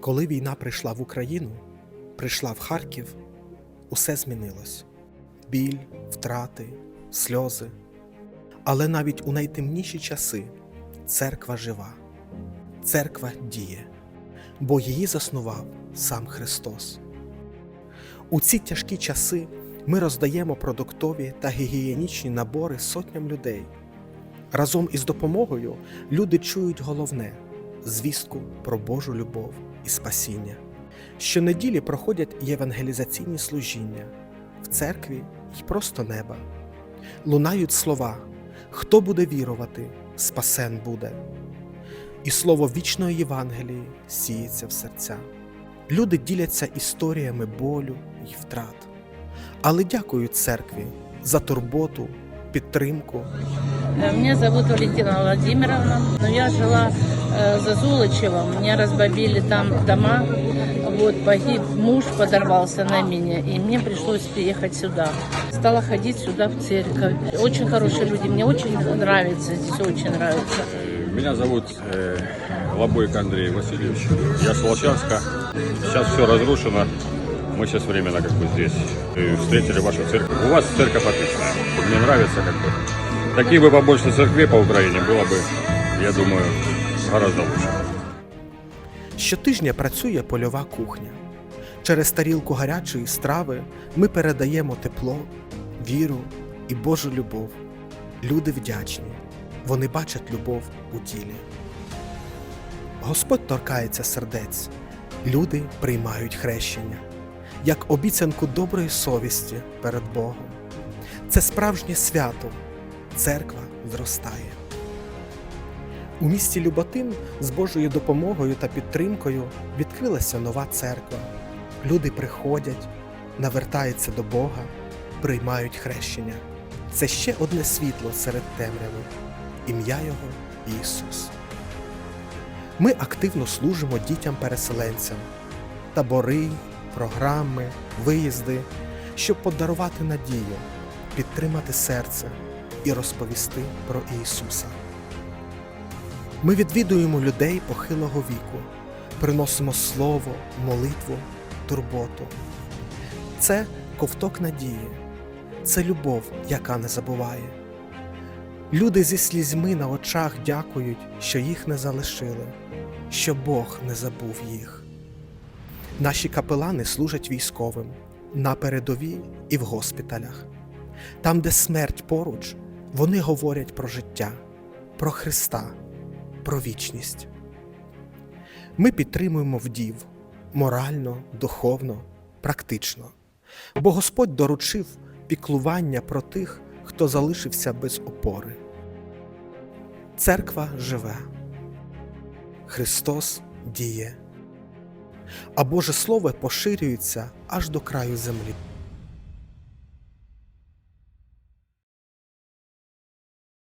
Коли війна прийшла в Україну, прийшла в Харків, усе змінилось: біль, втрати, сльози. Але навіть у найтемніші часи церква жива, церква діє, бо її заснував сам Христос. У ці тяжкі часи ми роздаємо продуктові та гігієнічні набори сотням людей. Разом із допомогою люди чують головне звістку про Божу любов і спасіння. Щонеділі проходять євангелізаційні служіння в церкві й просто неба. Лунають слова: хто буде вірувати, спасен буде. І слово вічної Євангелії сіється в серця. Люди діляться історіями болю й втрат. Але дякують церкві за турботу, підтримку Меня зовут Валентина Владимировна, но я жила за Золочевом, меня разбомбили там дома, вот, погиб муж, подорвался на меня, и мне пришлось переехать сюда. Стала ходить сюда в церковь. Очень хорошие люди, мне очень нравится, здесь очень нравится. Меня зовут э, Лобойко Андрей Васильевич. Я с Волчанска. Сейчас все разрушено. Мы сейчас временно как бы здесь. Встретили вашу церковь. У вас церковь отличная. Мне нравится как бы. Таких бы побольше церквей по Украине было бы, я думаю, гораздо. Щотижня працює польова кухня. Через тарілку гарячої страви ми передаємо тепло, віру і Божу любов. Люди вдячні, вони бачать любов у ділі. Господь торкається сердець, люди приймають хрещення, як обіцянку доброї совісті перед Богом. Це справжнє свято, церква зростає. У місті Люботин з Божою допомогою та підтримкою відкрилася нова церква. Люди приходять, навертаються до Бога, приймають хрещення. Це ще одне світло серед темряви, ім'я Його Ісус. Ми активно служимо дітям-переселенцям, табори, програми, виїзди, щоб подарувати надію, підтримати серце і розповісти про Ісуса. Ми відвідуємо людей похилого віку, приносимо слово, молитву, турботу. Це ковток надії, це любов, яка не забуває. Люди зі слізьми на очах дякують, що їх не залишили, що Бог не забув їх. Наші капелани служать військовим на передовій і в госпіталях. Там, де смерть поруч, вони говорять про життя, про Христа про вічність. Ми підтримуємо вдів морально, духовно, практично, бо Господь доручив піклування про тих, хто залишився без опори. Церква живе, Христос діє, а Боже Слово поширюється аж до краю землі.